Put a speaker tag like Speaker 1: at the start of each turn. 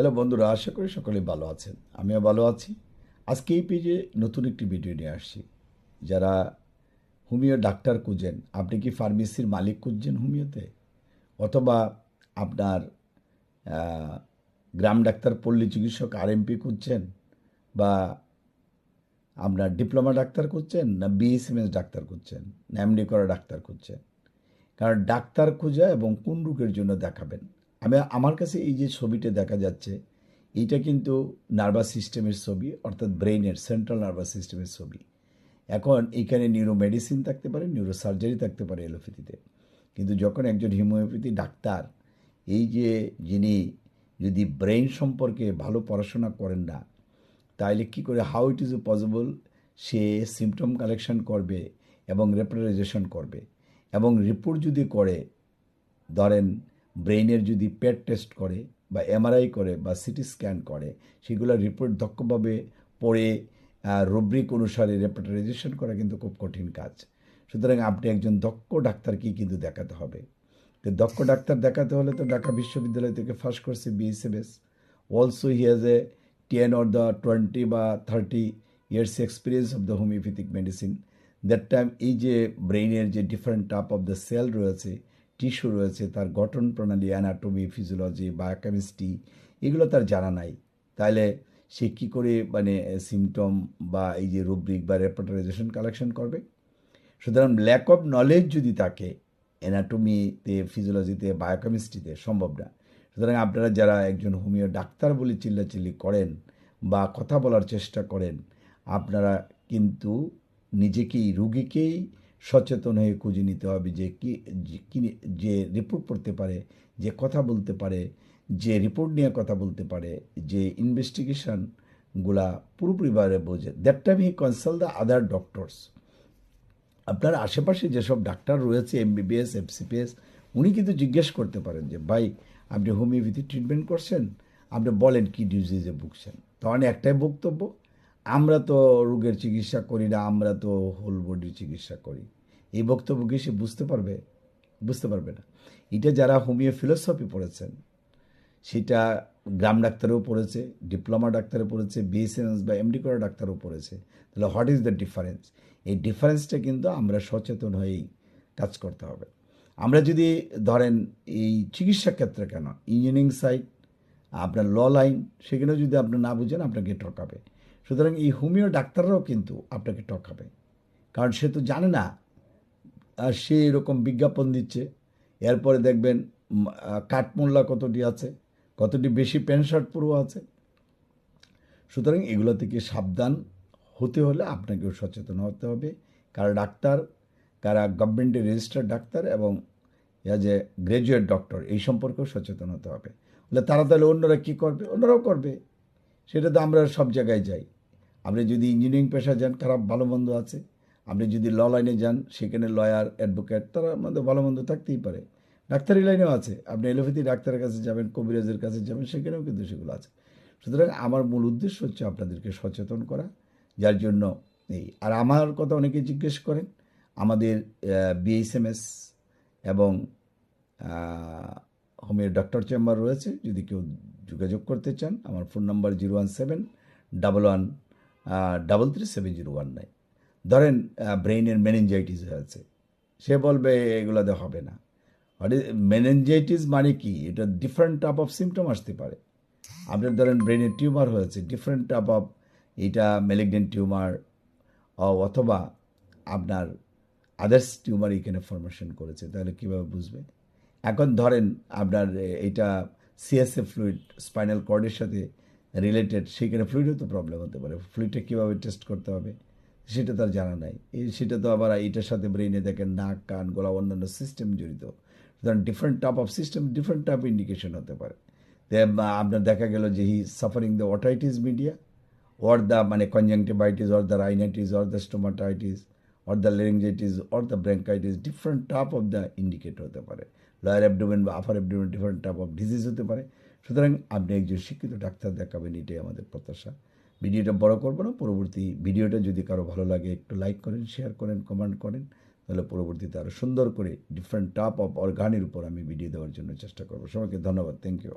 Speaker 1: Hello বন্ধুরা, আশা করি সকলে ভালো আছেন। আমিও ভালো আছি। আজকে এই পেজে নতুন একটি ভিডিও নিয়ে আসছি। যারা হোমিও ডাক্তার খুঁজেন, আপনি কি ফার্মেসির মালিক খুঁজছেন হোমিওতে? অথবা আপনার গ্রাম ডাক্তার, পল্লী চিকিৎসক, আরএমপি খুঁজছেন? বা আপনার ডিপ্লোমা ডাক্তার খুঁজছেন না বিএসএমএস ডাক্তার খুঁজছেন, না এমডি করা ডাক্তার খুঁজছেন? কারণ ডাক্তার খোঁজা এবং কোন রোগের জন্য দেখাবেন? আমি আমার কাছে এই যে ছবিটা দেখা যাচ্ছে এইটা কিন্তু নার্ভাস সিস্টেমের ছবি, অর্থাৎ ব্রেইনের সেন্ট্রাল নার্ভাস সিস্টেমের ছবি। এখন এখানে নিউরো মেডিসিন থাকতে পারে নিউরো সার্জারি থাকতে পারে এলোপ্যাথিতে কিন্তু যখন একজন হিমোপ্যাথি ডাক্তার এই যে যিনি যদি ব্রেইন সম্পর্কে ভালো পড়াশোনা করেন না, তাইলে কি করে হাউ ইট ইজ পসিবল সে সিমটম কালেকশন করবে এবং রেপ্রেজাইজেশন করবে? এবং রিপোর্ট যদি করে, ধরেন ব্রেইনের যদি পেট টেস্ট করে বা এমআরআই করে বা সিটি স্ক্যান করে সেগুলো রিপোর্ট দক্ষভাবে পড়ে রুব্রিক অনুসারে রেপ্রেটারাইজেশন করা কিন্তু খুব কঠিন কাজ। সুতরাং আপনি একজন দক্ষ ডাক্তারকেই কিন্তু দেখাতে হবে। তো দক্ষ ডাক্তার দেখাতে হলে তো ঢাকা বিশ্ববিদ্যালয় থেকে ফার্স্ট করছে BSMS also he has a ten or the twenty বা thirty years experience of the homoeopathic medicine that time এই যে ব্রেইনের যে different type of the cell রয়েছে টিস্যু রয়েছে, তার গঠন প্রণালী অ্যানাটমি ফিজিওলজি বায়োকেমিস্ট্রি এগুলো তার জানা নাই। তাহলে সে কী করে মানে সিমটম বা এই যে রুব্রিক বা রেপার্টারাইজেশন কালেকশন করবে? সুতরাং ল্যাক অফ নলেজ যদি থাকে অ্যানাটমিতে ফিজিওলজিতে বায়োকেমিস্ট্রিতে সম্ভব না। সুতরাং আপনারা যারা একজন হোমিও ডাক্তার বলে চিল্লাচিল্লি করেন বা কথা বলার চেষ্টা করেন, আপনারা কিন্তু নিজেকেই, রুগীকেই সচেতন হয়ে খুঁজে নিতে হবে যে কি, যে- রিপোর্ট পড়তে পারে, যে কথা বলতে পারে, যে রিপোর্ট নিয়ে কথা বলতে পারে, যে ইনভেস্টিগেশনগুলা পুরোপুরিভাবে বোঝে। That time he consult the other doctors আপনার আশেপাশে যেসব ডাক্তার রয়েছে এমবিবিএস এফসিপিএস উনি কিন্তু জিজ্ঞেস করতে পারেন যে, ভাই, আপনি হোমিওপ্যাথি ট্রিটমেন্ট করছেন? আপনি বলেন কি ডিজিজে ভুগছেন? তখন একটাই বক্তব্য আমরা তো রোগের চিকিৎসা করি না, আমরা তো হোল বডির চিকিৎসা করি। এই বক্তব্য কি সে বুঝতে পারবে? বুঝতে পারবে না। এটা যারা হোমিও ফিলোসফি পড়েছেন, সেটা গ্রাম ডাক্তারেও পড়েছে ডিপ্লোমা ডাক্তারে পড়েছে বিএসএনএস বা এমডি করা ডাক্তারও পড়েছে। তাহলে হোয়াট ইজ দ্য ডিফারেন্স এই ডিফারেন্সটা কিন্তু আমরা সচেতন হয়েই কাজ করতে হবে। আমরা যদি ধরেন এই চিকিৎসা ক্ষেত্রে কেন? ইঞ্জিনিয়ারিং সাইট আপনার ল লাইন সেখানেও যদি আপনি না বুঝেন, আপনাকে ঠকাবে। সুতরাং এই হোমিও ডাক্তাররাও কিন্তু আপনাকে ঠকাবে। কারণ সে তো জানে না, আর সে এরকম বিজ্ঞাপন দিচ্ছে, এরপরে দেখবেন কাঠমোল্লা কতটি আছে, কতটি বেশি প্যান্ট শার্ট পুরো আছে। সুতরাং এগুলো থেকে সাবধান হতে হলে আপনাকেও সচেতন হতে হবে। কারা ডাক্তার, কারা গভর্নমেন্টের রেজিস্টার্ড ডাক্তার এবং অ্যাজ এ গ্র্যাজুয়েট ডক্টর এই সম্পর্কেও সচেতন হতে হবে। বলে তারা তাহলে অন্যরা কী করবে? অন্যরাও করবে। সেটা তো আমরা সব জায়গায় যাই। আপনি যদি ইঞ্জিনিয়ারিং পেশা যান, খারাপ ভালো মন্দ আছে। আপনি যদি ল লাইনে যান, সেখানে লয়ার অ্যাডভোকেট তারা মধ্যে ভালো মন্দ থাকতেই পারে। ডাক্তারি লাইনেও আছে। আপনি এলোপ্যাথি ডাক্তারের কাছে যাবেন, কবিরাজের কাছে যাবেন, সেখানেও কিন্তু সেগুলো আছে। সুতরাং আমার মূল উদ্দেশ্য হচ্ছে আপনাদেরকে সচেতন করা, যার জন্য এই, আর আমার কথা অনেকে জিজ্ঞেস করেন, আমাদের বিএসএমএস এবং হোমিও ডক্টর চেম্বার রয়েছে, যদি কেউ যোগাযোগ করতে চান, আমার phone number zero one seven, double one double three seven zero one nine. ধরেন ব্রেইনের মেনেঞ্জাইটিস হয়েছে। সে বলবে, এগুলোতে হবে না। মেনেঞ্জাইটিস মানে কি? এটা ডিফারেন্ট টাইপ অফ সিমটম আসতে পারে। আপনার ধরেন ব্রেনের টিউমার হয়েছে ডিফারেন্ট টাইপ অফ এটা মেলিগনেন্ট টিউমার অথবা আপনার আদার্স টিউমার এখানে ফরমেশন করেছে। তাহলে কীভাবে বুঝবে? এখন ধরেন, আপনার এটা সিএসএ ফ্লুইড স্পাইনাল কর্ডের সাথে রিলেটেড সেখানে ফ্লুইডও তো প্রবলেম হতে পারে। ফ্লুইডটা কীভাবে টেস্ট করতে হবে, সেটা তার জানা নাই। এই সেটা তো আবার এটার সাথে ব্রেনে দেখেন নাক, কান, গলা, অন্যান্য সিস্টেম জড়িত। সুতরাং different type of system different type indication হতে পারে। আপনার দেখা গেল যে he suffering the otitis media or the মানে conjunctivitis or the rhinitis or the stomatitis or the laryngitis or the bronchitis, different type of the indicator হতে পারে। Lower abdomen বা upper abdomen, different type of disease হতে পারে। সুতরাং আপনি একজন শিক্ষিত ডাক্তার দেখাবেন, এটাই আমাদের প্রত্যাশা। ভিডিওটা বড় করব না, পরবর্তী ভিডিওটা যদি কারও ভালো লাগে, একটু লাইক করেন শেয়ার করেন কমেন্ট করেন, তাহলে পরবর্তীতে আরও সুন্দর করে ডিফারেন্ট টাইপ অফ অর্গানের উপর আমি ভিডিও দেওয়ার জন্য চেষ্টা করব। সবাইকে ধন্যবাদ থ্যাংক ইউ